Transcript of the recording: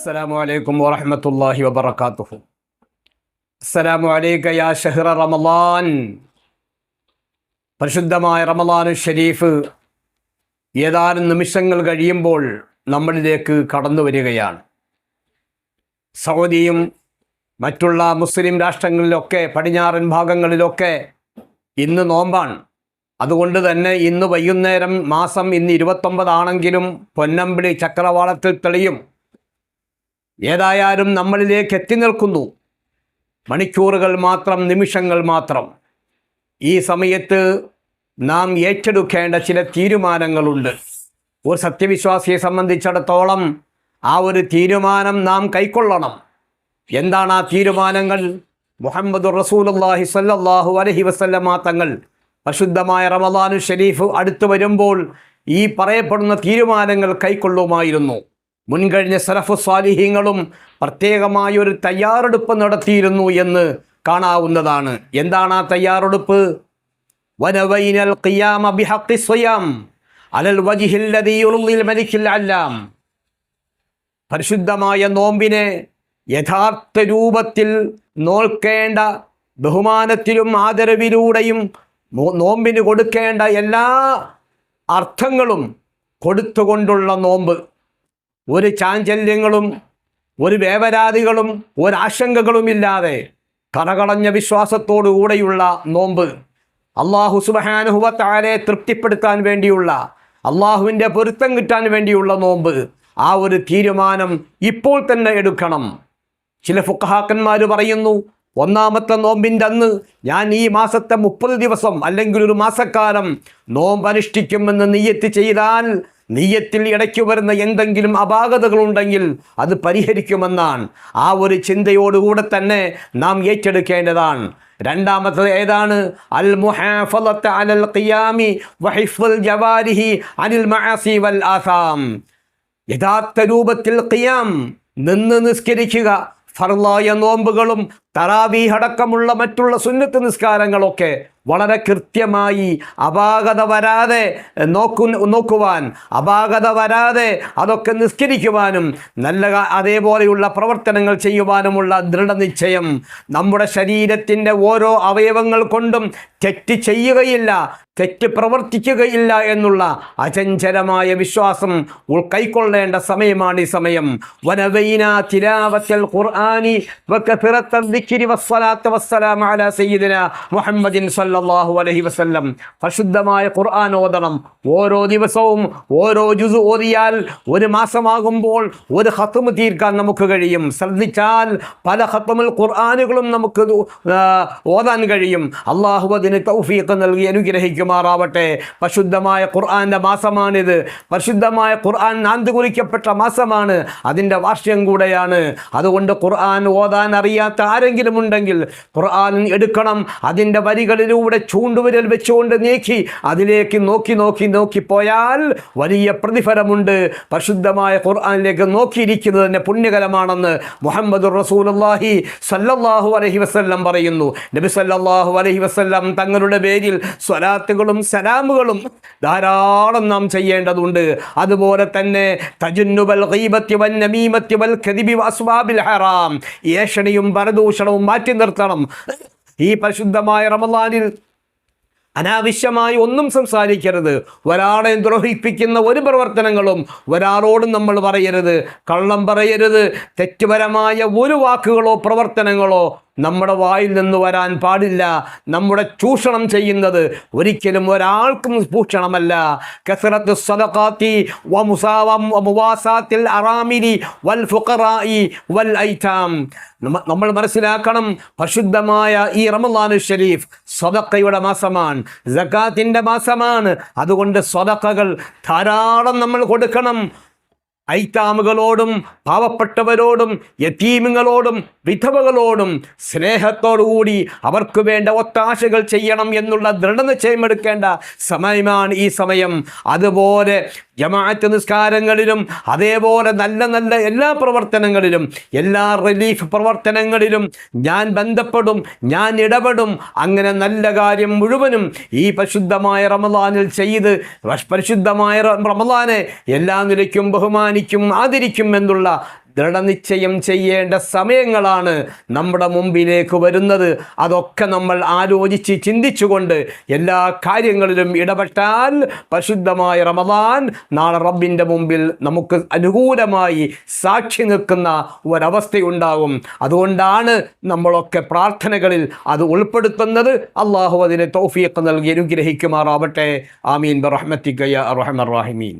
السلام عليكم ورحمة الله وبركاته السلام عليك يا شهر رمضان പരിശുദ്ധമായ റമദാനു ഷരീഫ് ഏതാനും നിമിഷങ്ങൾ കഴിയുമ്പോൾ നമ്മളിലേക്ക് കടന്നു വരികയാണ് സൗദിയും മറ്റുള്ള മുസ്ലിം രാഷ്ട്രങ്ങളിലൊക്കെ പടിഞ്ഞാറൻ ഭാഗങ്ങളിലൊക്കെ ഇന്ന് നോമ്പാണ് അതുകൊണ്ട് തന്നെ ഇന്ന് വൈകുന്നേരം മാസം ഇന്ന് ഇരുപത്തൊമ്പതാണെങ്കിലും പൊന്നമ്പിളി ചക്രവാളത്തിൽ തെളിയും ഏതായാലും നമ്മളിലേക്ക് എത്തി നിൽക്കുന്നു. മണിക്കൂറുകൾ മാത്രം നിമിഷങ്ങൾ മാത്രം. ഈ സമയത്ത് നാം ഏറ്റെടുക്കേണ്ട ചില തീരുമാനങ്ങളുണ്ട്. ഒരു സത്യവിശ്വാസിയെ സംബന്ധിച്ചിടത്തോളം ആ ഒരു തീരുമാനം നാം കൈക്കൊള്ളണം. എന്താണ് ആ തീരുമാനങ്ങൾ? മുഹമ്മദ് റസൂലുള്ളാഹി സല്ലാഹു അലഹി വസല്ലമ തങ്ങൾ പരിശുദ്ധമായ റമദാനു ഷരീഫ് അടുത്തു വരുമ്പോൾ ഈ പറയപ്പെടുന്ന തീരുമാനങ്ങൾ കൈക്കൊള്ളുമായിരുന്നു. മുൻകഴിഞ്ഞ സലഫു സ്വാലിഹീങ്ങളും പ്രത്യേകമായ ഒരു തയ്യാറെടുപ്പ് നടത്തിയിരുന്നു എന്ന് കാണാവുന്നതാണ്. എന്താണ് ആ തയ്യാറെടുപ്പ്? വനവൈനൽ ഖിയാമ ബിഹഖി അലൽ പരിശുദ്ധമായ നോമ്പിനെ യഥാർത്ഥ രൂപത്തിൽ നോൽക്കേണ്ട ബഹുമാനത്തിലും ആദരവിലൂടെയും നോമ്പിന് കൊടുക്കേണ്ട എല്ലാ അർത്ഥങ്ങളും കൊടുത്തുകൊണ്ടുള്ള നോമ്പ്. ഒരു ചാഞ്ചല്യങ്ങളും ഒരു വേവരാതികളും ഒരാശങ്കകളുമില്ലാതെ കറകളഞ്ഞ വിശ്വാസത്തോടുകൂടെയുള്ള നോമ്പ് അള്ളാഹു സുബഹാനുഹുവത്താരെ തൃപ്തിപ്പെടുത്താൻ വേണ്ടിയുള്ള അള്ളാഹുവിന്റെ പൊരുത്തം കിട്ടാൻ വേണ്ടിയുള്ള നോമ്പ് ആ ഒരു തീരുമാനം ഇപ്പോൾ തന്നെ എടുക്കണം. ചില ഫുക്കഹാക്കന്മാർ പറയുന്നു ഒന്നാമത്തെ നോമ്പിന്റെ അന്ന് ഞാൻ ഈ മാസത്തെ മുപ്പത് ദിവസം അല്ലെങ്കിൽ ഒരു മാസക്കാലം നോമ്പ് അനുഷ്ഠിക്കുമെന്ന് നീയത്ത് ചെയ്താൽ നീയത്തിൽ ഇടയ്ക്ക് വരുന്ന എന്തെങ്കിലും അപാകതകളുണ്ടെങ്കിൽ അത് പരിഹരിക്കുമെന്നാണ്. ആ ഒരു ചിന്തയോടുകൂടെ തന്നെ നാം ഏറ്റെടുക്കേണ്ടതാണ്. രണ്ടാമത്തത് ഏതാണ്? അൽ മുഹാഫലത്ത് അലൽ ഖിയാമി വഹിഫുൽ ജവാരിഹി അനിൽ മഅസി വൽ ആസാം. യഥാർത്ഥ രൂപത്തിൽ ഖിയാം നിന്ന് നിസ്കരിക്കുക ഫർലായ നോമ്പുകളും തറാവീഹടക്കമുള്ള മറ്റുള്ള സുന്നത്ത് നിസ്കാരങ്ങളൊക്കെ വളരെ കൃത്യമായി അപാകത വരാതെ നോക്കു നോക്കുവാൻ അപാകത വരാതെ അതൊക്കെ നിസ്കരിക്കുവാനും നല്ല അതേപോലെയുള്ള പ്രവർത്തനങ്ങൾ ചെയ്യുവാനുമുള്ള ദൃഢനിശ്ചയം നമ്മുടെ ശരീരത്തിന്റെ ഓരോ അവയവങ്ങൾ കൊണ്ടും തെറ്റ് ചെയ്യുകയില്ല തെറ്റ് പ്രവർത്തിക്കുകയില്ല എന്നുള്ള അചഞ്ചലമായ വിശ്വാസം കൈക്കൊള്ളേണ്ട സമയമാണ് ഈ സമയം. വനവൈന തിലാവത്തൽ ഖുർആനി മുഹമ്മദിൻ ദിക്രി വസ്സലാത്തു അലഹി വസല്ലം. പരിശുദ്ധമായ ഖുർആൻ ഓതണം. ഓരോ ദിവസവും ഓരോ ജുസു ഓതിയാൽ ഒരു മാസമാകുമ്പോൾ ഒരു ഖത്മ് തീർക്കാൻ നമുക്ക് കഴിയും. ശ്രദ്ധിച്ചാൽ പല ഖത്മുൽ ഖുർആാനുകളും നമുക്ക് ഓതാൻ കഴിയും. അള്ളാഹു അതിന് തൗഫീഖ് നൽകി അനുഗ്രഹിക്കുമാറാവട്ടെ. പരിശുദ്ധമായ ഖുർആന്റെ മാസമാണിത്. പരിശുദ്ധമായ ഖുർആൻ നാന്ത് കുറിക്കപ്പെട്ട മാസമാണ്. അതിന്റെ വാർഷ്യം കൂടെയാണ്. അതുകൊണ്ട് ഖുർആൻ ഓതാൻ അറിയാത്ത ആരെങ്കിലും ഉണ്ടെങ്കിൽ ഖുർആൻ എടുക്കണം. അതിന്റെ വരികളിലൂടെ ചൂണ്ടുവിരൽ വെച്ചുകൊണ്ട് നീക്കി അതിലേക്ക് നോക്കി നോക്കി നോക്കി പോയാൽ വലിയ പ്രതിഫലമുണ്ട്. പരിശുദ്ധമായ ഖുർആാനിലേക്ക് നോക്കിയിരിക്കുന്നത് തന്നെ പുണ്യകരമാണെന്ന് മുഹമ്മദ് റസൂലുള്ളാഹി സല്ലാഹു അലഹി വസല്ലം പറയുന്നു. നബി സല്ലാഹു അലഹി വസല്ലം തങ്ങളുടെ പേരിൽ സ്വലാത്തുകളും സലാമുകളും ധാരാളം നാം ചെയ്യേണ്ടതുണ്ട്. അതുപോലെ തന്നെ തജുന്നുബൽ നമീമത്തി ഹറാം. ഏഷണിയും പരദൂഷണവും മാറ്റി നിർത്തണം. ഈ പരിശുദ്ധമായ റമദാനിൽ അനാവശ്യമായി ഒന്നും സംസാരിക്കരുത്. ഒരാളെ ദ്രോഹിപ്പിക്കുന്ന ഒരു പ്രവർത്തനങ്ങളും ഒരാളോടും നമ്മൾ പറയരുത്. കള്ളം പറയരുത്. തെറ്റുപരമായ ഒരു വാക്കുകളോ പ്രവർത്തനങ്ങളോ നമ്മുടെ വായിൽ നിന്ന് വരാൻ പാടില്ല. നമ്മുടെ ചൂഷണം ചെയ്യുന്നത് ഒരിക്കലും ഒരാൾക്കും ഭൂഷണമല്ല. കസറത്ത് അറാമിലി വൽ ഫുഖറായി വൽ ഐതാം. നമ്മൾ മനസ്സിലാക്കണം പരിശുദ്ധമായ ഈ റമദാനു ഷരീഫ് സ്വതക്കയുടെ മാസമാണ്. ജക്കാത്തിന്റെ മാസമാണ്. അതുകൊണ്ട് സ്വതക്കകൾ ധാരാളം നമ്മൾ കൊടുക്കണം. ഐത്താമുകളോടും പാവപ്പെട്ടവരോടും യത്തീമുകളോടും വിധവകളോടും സ്നേഹത്തോടുകൂടി അവർക്ക് വേണ്ട ഒത്താശകൾ ചെയ്യണം എന്നുള്ള ദൃഢനിശ്ചയമെടുക്കേണ്ട സമയമാണ് ഈ സമയം. അതുപോലെ ജമാഅത്ത് നിസ്കാരങ്ങളിലും അതേപോലെ നല്ല നല്ല എല്ലാ പ്രവർത്തനങ്ങളിലും എല്ലാ റിലീഫ് പ്രവർത്തനങ്ങളിലും ഞാൻ ബന്ധപ്പെടും ഞാൻ ഇടപെടും. അങ്ങനെ നല്ല കാര്യം മുഴുവനും ഈ പരിശുദ്ധമായ റമദാനിൽ ചെയ്ത് പരിശുദ്ധമായ റമദാനെ എല്ലാ നിലയ്ക്കും ബഹുമാനിക്കും ആദരിക്കും എന്നുള്ള ദൃഢനിശ്ചയം ചെയ്യേണ്ട സമയങ്ങളാണ് നമ്മുടെ മുമ്പിലേക്ക് വരുന്നത്. അതൊക്കെ നമ്മൾ ആലോചിച്ച് ചിന്തിച്ചുകൊണ്ട് എല്ലാ കാര്യങ്ങളിലും ഇടപെട്ടാൽ പരിശുദ്ധമായ റമദാൻ നാളെ റബ്ബിന്റെ മുമ്പിൽ നമുക്ക് അനുകൂലമായി സാക്ഷി നിൽക്കുന്ന ഒരവസ്ഥയുണ്ടാകും. അതുകൊണ്ടാണ് നമ്മളൊക്കെ പ്രാർത്ഥനകളിൽ അത് ഉൾപ്പെടുത്തുന്നത്. അള്ളാഹു അതിനെ തൗഫീഖ് നൽകി അനുഗ്രഹിക്കുമാറാവട്ടെ. ആമീൻ. ബറഹ്മത്തിക്കയ റഹമർ റാഹിമീൻ.